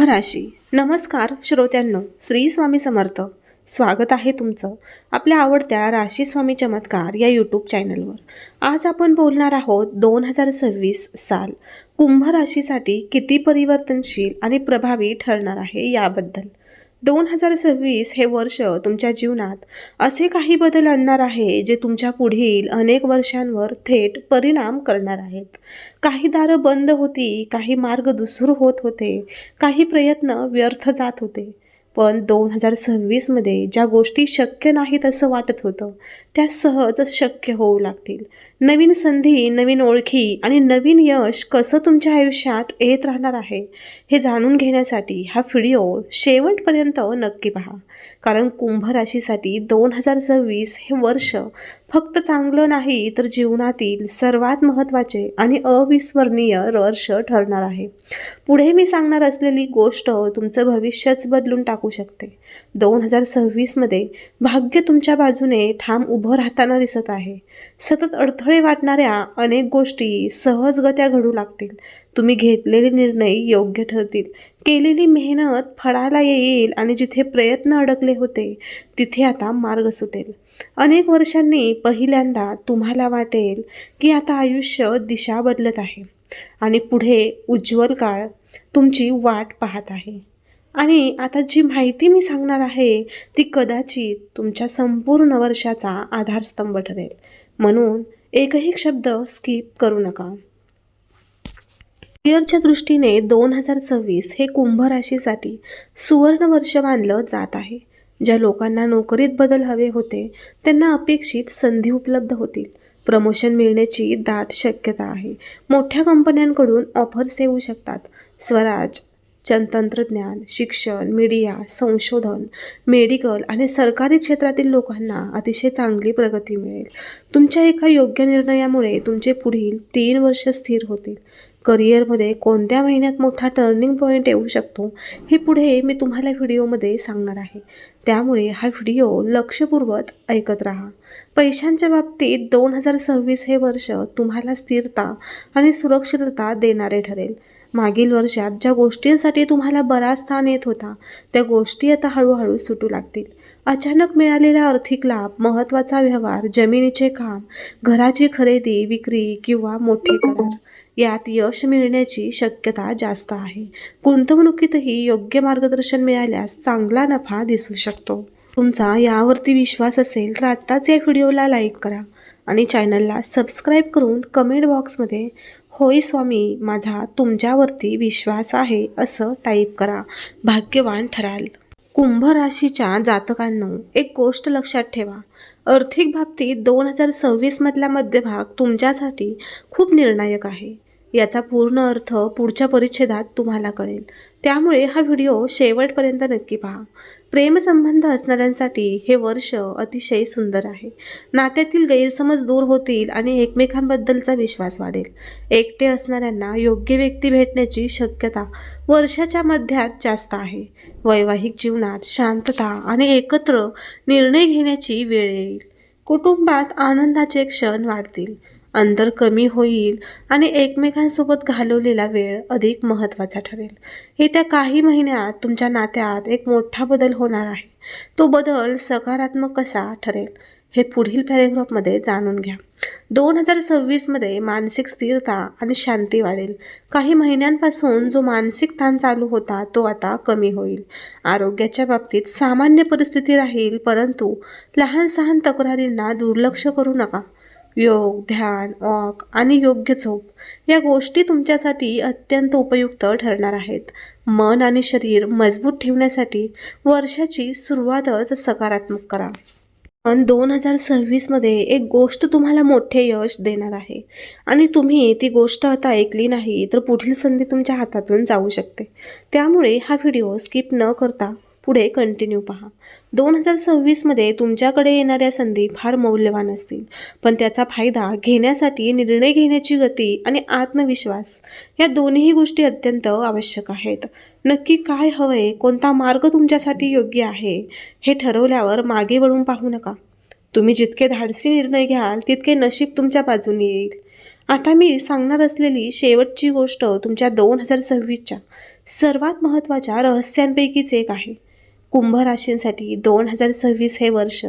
कुंभ राशी नमस्कार श्रोत्यांनो श्री स्वामी समर्थ. स्वागत आहे तुमचं आपल्या आवडत्या राशी स्वामी चमत्कार या यूट्यूब चॅनलवर आज आपण बोलणार आहोत दोन हजार सव्वीस साल. कुंभ राशीसाठी किती परिवर्तनशील आणि प्रभावी ठरणार आहे याबद्दल. दोन हजार सव्वीस हे वर्ष तुमच्या जीवनात असे काही बदल आणणार आहे जे तुमच्या पुढील अनेक वर्षांवर थेट परिणाम करणार आहेत. काही दारं बंद होती काही मार्ग दुसरू होत होते काही प्रयत्न व्यर्थ जात होते. पण दोन हजार सव्वीसमध्ये ज्या गोष्टी शक्य नाहीत असं वाटत होतं त्या सहजच शक्य होऊ लागतील. नवीन संधी नवीन ओळखी आणि नवीन यश कसं तुमच्या आयुष्यात येत राहणार आहे हे जाणून घेण्यासाठी हा व्हिडिओ शेवटपर्यंत नक्की पहा. कारण कुंभ राशीसाठी दोन हजार सव्वीस हे वर्ष फक्त चांगलं नाही तर जीवनातील सर्वात महत्त्वाचे आणि अविस्मरणीय वर्ष ठरणार आहे. पुढे मी सांगणार असलेली गोष्ट तुमचं भविष्यच बदलून टाकू शकते. दोन हजार सव्वीसमध्ये भाग्य तुमच्या बाजूने ठाम उभं राहताना दिसत आहे. सतत अडथळे वाटणाऱ्या अनेक गोष्टी सहजगत्या घडू लागतील. तुम्ही घेतलेले निर्णय योग्य ठरतील. केलेली मेहनत फळाला येईल आणि जिथे प्रयत्न अडकले होते तिथे आता मार्ग सुटेल. अनेक वर्षांनी पहिल्यांदा तुम्हाला वाटेल की आता आयुष्य दिशा बदलत आहे आणि पुढे उज्ज्वल काळ तुमची वाट पाहत आहे. आणि आता जी माहिती मी सांगणार आहे ती कदाचित तुमच्या संपूर्ण वर्षाचा आधारस्तंभ ठरेल. म्हणून एकही शब्द स्किप करू नका. करिअरच्या दृष्टीने दोन हजार सव्वीस हे कुंभ राशीसाठी सुवर्ण वर्ष मानलं जात आहे. ज्या लोकांना नोकरीत बदल हवे होते त्यांना अपेक्षित संधी उपलब्ध होतील. प्रमोशन मिळण्याची दाट शक्यता आहे. मोठ्या कंपन्यांकडून ऑफर्स येऊ शकतात. स्वराज तंत्रज्ञान शिक्षण मीडिया संशोधन मेडिकल आणि सरकारी क्षेत्रातील लोकांना अतिशय चांगली प्रगती मिळेल. तुमच्या एका योग्य निर्णयामुळे तुमचे पुढील तीन वर्ष स्थिर होतील. करिअरमध्ये कोणत्या महिन्यात मोठा टर्निंग पॉईंट येऊ शकतो हे पुढे मी तुम्हाला व्हिडिओमध्ये सांगणार आहे. त्यामुळे हा व्हिडिओ लक्षपूर्वक ऐकत राहा. पैशांच्या बाबतीत दोन हजार सव्वीस हे वर्ष तुम्हाला स्थिरता आणि सुरक्षितता देणारे ठरेल. मागील वर्षात ज्या गोष्टींसाठी तुम्हाला बराच स्थान येत होता त्या गोष्टी आता हळूहळू सुटू लागतील. अचानक मिळालेला आर्थिक लाभ महत्त्वाचा व्यवहार जमिनीचे काम घराची खरेदी विक्री किंवा मोठे करार यात यश मिळण्याची शक्यता जास्त आहे. गुंतवणुकीतही योग्य मार्गदर्शन मिळाल्यास चांगला नफा दिसू शकतो. तुमचा यावरती विश्वास असेल तर आत्ताच या व्हिडिओला लाईक करा आणि चॅनलला सबस्क्राईब करून कमेंट बॉक्समध्ये होय स्वामी माझा तुमच्यावरती विश्वास आहे असं टाईप करा. भाग्यवान ठराल. कुंभ राशीच्या जातकांनो एक गोष्ट लक्षात ठेवा. आर्थिक बाबतीत दोन हजार सव्वीसमधला मध्यभाग तुमच्यासाठी खूप निर्णायक आहे. याचा पूर्ण अर्थ पुढच्या परिच्छेदात तुम्हाला कळेल. त्यामुळे हा व्हिडिओ शेवटपर्यंत नक्की पहा. प्रेमसंबंध असणाऱ्यांसाठी हे वर्ष अतिशय सुंदर आहे. नात्यातील गैरसमज दूर होतील आणि एकमेकांबद्दलचा विश्वास वाढेल. एकटे असणाऱ्यांना योग्य व्यक्ती भेटण्याची शक्यता वर्षाच्या मध्यात जास्त आहे. वैवाहिक जीवनात शांतता आणि एकत्र निर्णय घेण्याची वेळ येईल. कुटुंबात आनंदाचे क्षण वाढतील. अंतर कमी होईल आणि एकमेकांसोबत घालवलेला वेळ अधिक महत्त्वाचा ठरेल. येत्या काही महिन्यात तुमच्या नात्यात एक मोठा बदल होणार आहे. तो बदल सकारात्मक कसा ठरेल हे पुढील पॅरेग्राफमध्ये जाणून घ्या. दोन हजार सव्वीसमध्ये मानसिक स्थिरता आणि शांती वाढेल. काही महिन्यांपासून जो मानसिक ताण चालू होता तो आता कमी होईल. आरोग्याच्या बाबतीत सामान्य परिस्थिती राहील परंतु लहान सहान तक्रारींना दुर्लक्ष करू नका. योग ध्यान वॉक आणि योग्य झोप या गोष्टी तुमच्यासाठी अत्यंत उपयुक्त ठरणार आहेत. मन आणि शरीर मजबूत ठेवण्यासाठी वर्षाची सुरुवातच सकारात्मक करा. पण दोन हजार सव्वीसमध्ये एक गोष्ट तुम्हाला मोठे यश देणार आहे आणि तुम्ही ती गोष्ट आता ऐकली नाही तर पुढील संधी तुमच्या हातातून जाऊ शकते. त्यामुळे हा व्हिडिओ स्किप न करता पुढे कंटिन्यू पहा. दोन हजार सव्वीसमध्ये तुमच्याकडे येणाऱ्या संधी फार मौल्यवान असतील पण त्याचा फायदा घेण्यासाठी निर्णय घेण्याची गती आणि आत्मविश्वास या दोन्ही गोष्टी अत्यंत आवश्यक आहेत. नक्की काय हवंय कोणता मार्ग तुमच्यासाठी योग्य आहे हे ठरवल्यावर मागे वळून पाहू नका. तुम्ही जितके धाडसी निर्णय घ्याल तितके नशीब तुमच्या बाजूने येईल. आता मी सांगणार असलेली शेवटची गोष्ट तुमच्या दोन हजार सव्वीसच्या सर्वात महत्त्वाच्या रहस्यांपैकीच एक आहे. कुंभ राशींसाठी दोन हजार सव्वीस हे वर्ष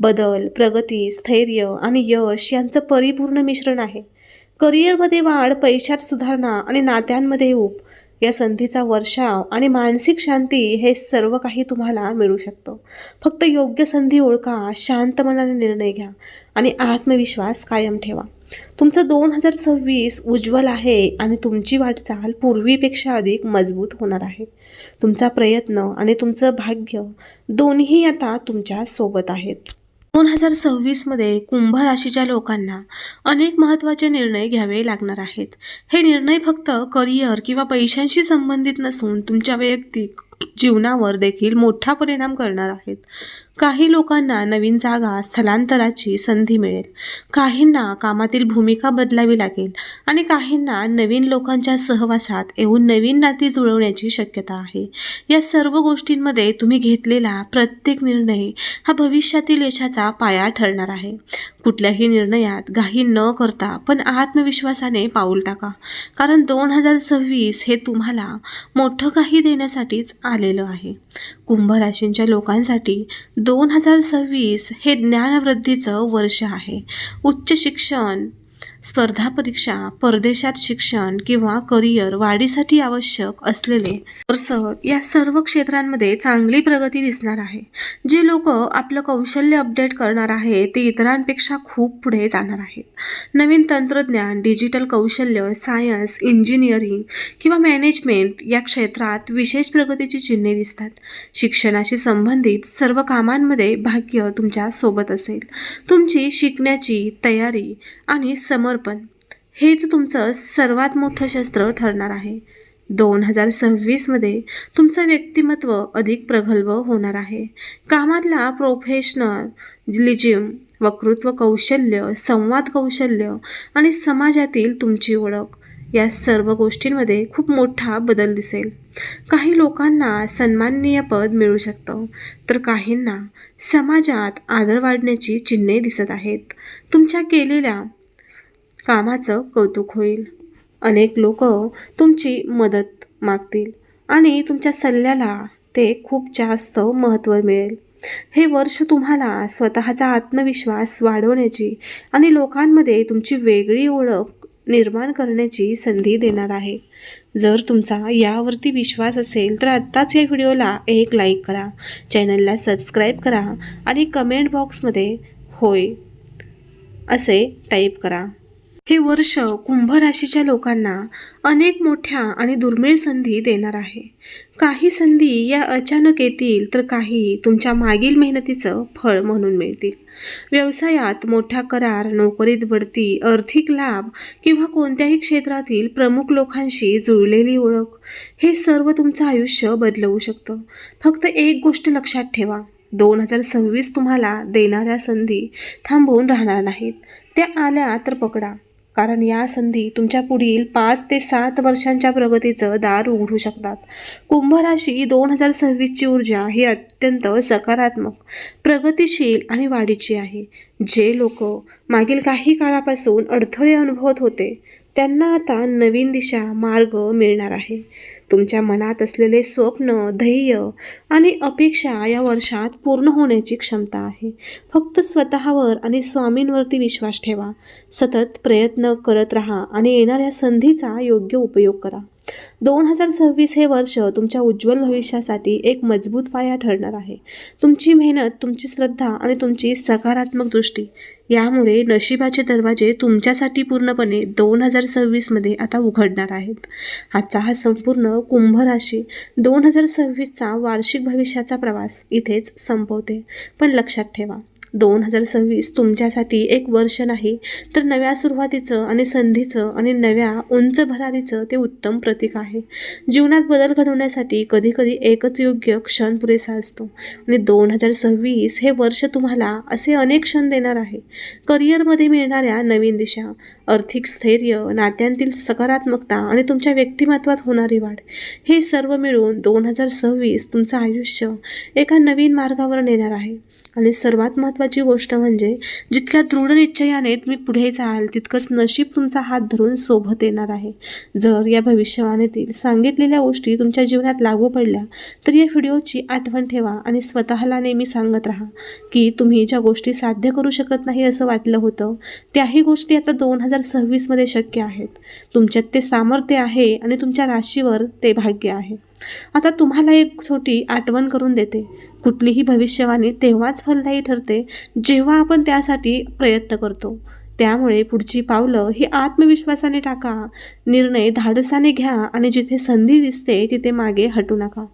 बदल प्रगती स्थैर्य आणि यश यांचं परिपूर्ण मिश्रण आहे. करिअरमध्ये वाढ पैशात सुधारणा आणि नात्यांमध्ये ऊप या संधीचा वर्षाव आणि मानसिक शांती हे सर्व काही तुम्हाला मिळू शकतं. फक्त योग्य संधी ओळखा शांत मनाने निर्णय घ्या आणि आत्मविश्वास कायम ठेवा. तुमचं दोन हजार सव्वीस उज्ज्वल आहे आणि तुमची वाटचाल पूर्वीपेक्षा अधिक मजबूत होणार आहे. तुमचा प्रयत्न आणि तुमचं भाग्य दोन्ही आता तुमच्यासोबत आहेत. दोन हजार सव्वीसमध्ये कुंभ राशीच्या लोकांना अनेक महत्त्वाचे निर्णय घ्यावे लागणार आहेत. हे निर्णय फक्त करिअर किंवा पैशांशी संबंधित नसून तुमच्या वैयक्तिक जीवनावर देखील मोठा परिणाम करणार आहेत. काही लोकांना नवीन जागा स्थलांतराची संधी मिळेल. काहींना कामातील भूमिका बदलावी लागेल आणि काहींना नवीन लोकांच्या सहवासात येऊन नवीन नाती जुळवण्याची शक्यता आहे. या सर्व गोष्टींमध्ये तुम्ही घेतलेला प्रत्येक निर्णय हा भविष्यातील यशाचा पाया ठरणार आहे. कुठल्याही निर्णयात घाई न करता पण आत्मविश्वासाने पाऊल टाका. कारण दोन हजार सव्वीस हे तुम्हाला मोठं काही देण्यासाठीच आलेलं आहे. कुंभ राशींच्या लोकांसाठी दोन हजार सव्वीस हे ज्ञानवृद्धीचं वर्ष आहे. उच्च शिक्षण स्पर्धा परीक्षा परदेशात शिक्षण किंवा करिअर वाढीसाठी आवश्यक असलेले वर्ष या सर्व क्षेत्रांमध्ये चांगली प्रगती दिसणार आहे. जे लोक आपलं कौशल्य अपडेट करणार आहे ते इतरांपेक्षा खूप पुढे जाणार आहेत. नवीन तंत्रज्ञान डिजिटल कौशल्य सायन्स इंजिनिअरिंग किंवा मॅनेजमेंट या क्षेत्रात विशेष प्रगतीची चिन्हे दिसतात. शिक्षणाशी संबंधित सर्व कामांमध्ये भाग्य तुमच्यासोबत असेल. तुमची शिकण्याची तयारी आणि समर्पण. हेच तुमचं सर्वात मोठं शस्त्र ठरणार आहे. दोन हजार सव्वीसमध्ये तुमचं व्यक्तिमत्व अधिक प्रगल्भ होणार आहे. कामातला प्रोफेशनलिजिम वक्तृत्व कौशल्य संवाद कौशल्य आणि समाजातील तुमची ओळख या सर्व गोष्टींमध्ये खूप मोठा बदल दिसेल. काही लोकांना सन्माननीय पद मिळू शकतं तर काहींना समाजात आदर वाढण्याची चिन्हे दिसत आहेत. तुमच्या केलेल्या कामाचं कौतुक होईल. अनेक लोक तुमची मदत मागतील आणि तुमच्या सल्ल्याला ते खूप जास्त महत्त्व मिळेल. हे वर्ष तुम्हाला स्वतःचा आत्मविश्वास वाढवण्याची आणि लोकांमध्ये तुमची वेगळी ओळख निर्माण करण्याची संधी देणार आहे. जर तुमचा यावरती विश्वास असेल तर आत्ताच या व्हिडिओला एक लाईक करा चॅनलला सबस्क्राईब करा आणि कमेंट बॉक्समध्ये होय असे टाईप करा. हे वर्ष कुंभ राशीच्या लोकांना अनेक मोठ्या आणि दुर्मिळ संधी देणार आहे. काही संधी या अचानक येतील तर काही तुमच्या मागील मेहनतीचं फळ म्हणून मिळतील. व्यवसायात मोठा करार नोकरीत बढती आर्थिक लाभ किंवा कोणत्याही क्षेत्रातील प्रमुख लोकांशी जुळलेली ओळख हे सर्व तुमचं आयुष्य बदलवू शकतं. फक्त एक गोष्ट लक्षात ठेवा दोन हजार सव्वीस तुम्हाला देणाऱ्या संधी थांबवून राहणार नाहीत. त्या आल्या तर पकडा. कारण या संधी तुमच्या पुढील पाच ते सात वर्षांच्या प्रगतीचं दार उघडू शकतात. कुंभ राशी दोन हजार सव्वीसची ऊर्जा ही अत्यंत सकारात्मक प्रगतिशील आणि वाढीची आहे. जे लोक मागील काही काळापासून अडथळे अनुभवत होते त्यांना आता नवीन दिशा मार्ग मिळणार आहे. तुमच्या मनात असलेले स्वप्न ध्येय आणि अपेक्षा या वर्षात पूर्ण होण्याची क्षमता आहे. फक्त स्वतःवर आणि स्वामींवरती विश्वास ठेवा. सतत प्रयत्न करत राहा आणि येणाऱ्या संधीचा योग्य उपयोग करा. दोन हजार सव्वीस हे वर्ष तुमच्या उज्ज्वल भविष्यासाठी एक मजबूत पाया ठरणार आहे. तुमची मेहनत तुमची श्रद्धा आणि तुमची सकारात्मक दृष्टी यामुळे नशिबाचे दरवाजे तुमच्यासाठी पूर्णपणे दोन हजार सव्वीसमध्ये आता उघडणार आहेत. आजचा हा संपूर्ण कुंभ राशी दोन हजार सव्वीसचा वार्षिक भविष्याचा प्रवास इथेच संपवते. पण लक्षात ठेवा दोन हजार सव्वीस तुमच्यासाठी एक वर्ष नाही तर नव्या सुरुवातीचं आणि संधीचं आणि नव्या उंच भरारीचं ते उत्तम प्रतीक आहे. जीवनात बदल घडवण्यासाठी कधीकधी एकच योग्य क्षण पुरेसा असतो. आणि दोन हजार सव्वीस हे वर्ष तुम्हाला असे अनेक क्षण देणार आहे. करिअरमध्ये मिळणाऱ्या नवीन दिशा आर्थिक स्थैर्य नात्यांतील सकारात्मकता आणि तुमच्या व्यक्तिमत्वात होणारी वाढ हे सर्व मिळून दोन हजार सव्वीस तुमचं आयुष्य एका नवीन मार्गावर नेणार आहे. आणि सर्वात महत्त्वाची गोष्ट म्हणजे जितक्या दृढ निश्चयाने तुम्ही पुढे जाल तितकंच नशीब तुमचा हात धरून सोबत येणार आहे. जर या भविष्यवाणीतील सांगितलेल्या गोष्टी तुमच्या जीवनात लागू पडल्या तर या व्हिडिओची आठवण ठेवा आणि स्वतःला नेहमी सांगत राहा की तुम्ही ज्या गोष्टी साध्य करू शकत नाही असं वाटलं होतं त्याही गोष्टी आता दोन हजार सव्वीसमध्ये शक्य आहेत. तुमच्यात ते सामर्थ्य आहे आणि तुमच्या राशीवर ते भाग्य आहे. आता तुम्हाला एक छोटी आठवण करून देते. कुठलीही भविष्यवाणी तेव्हाच फलदायी ठरते जेव्हा आपण त्यासाठी प्रयत्न करतो. त्यामुळे पुढची पावलं ही आत्मविश्वासाने टाका निर्णय धाडसाने घ्या आणि जिथे संधी दिसते तिथे मागे हटू नका.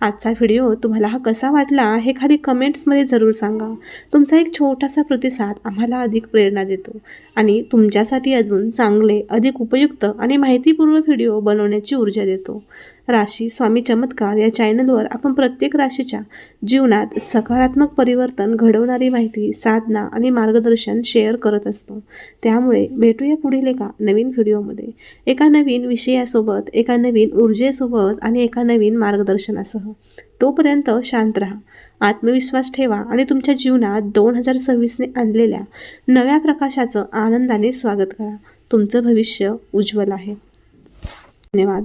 आजचा व्हिडिओ तुम्हाला हा कसा वाटला हे खाली कमेंट्समध्ये जरूर सांगा. तुमचा एक छोटासा प्रतिसाद आम्हाला अधिक प्रेरणा देतो आणि तुमच्यासाठी अजून चांगले अधिक उपयुक्त आणि माहितीपूर्व व्हिडिओ बनवण्याची ऊर्जा देतो. राशी स्वामी चमत्कार या चॅनलवर आपण प्रत्येक राशीच्या जीवनात सकारात्मक परिवर्तन घडवणारी माहिती साधना आणि मार्गदर्शन शेअर करत असतो. त्यामुळे भेटूया पुढील एका नवीन व्हिडिओमध्ये. एका नवीन विषयासोबत एका नवीन ऊर्जेसोबत आणि एका नवीन मार्गदर्शनासह. तोपर्यंत शांत राहा. आत्मविश्वास ठेवा आणि तुमच्या जीवनात दोन हजार सव्वीसने आणलेल्या नव्या प्रकाशाचं आनंदाने स्वागत करा. तुमचं भविष्य उज्ज्वल आहे. धन्यवाद.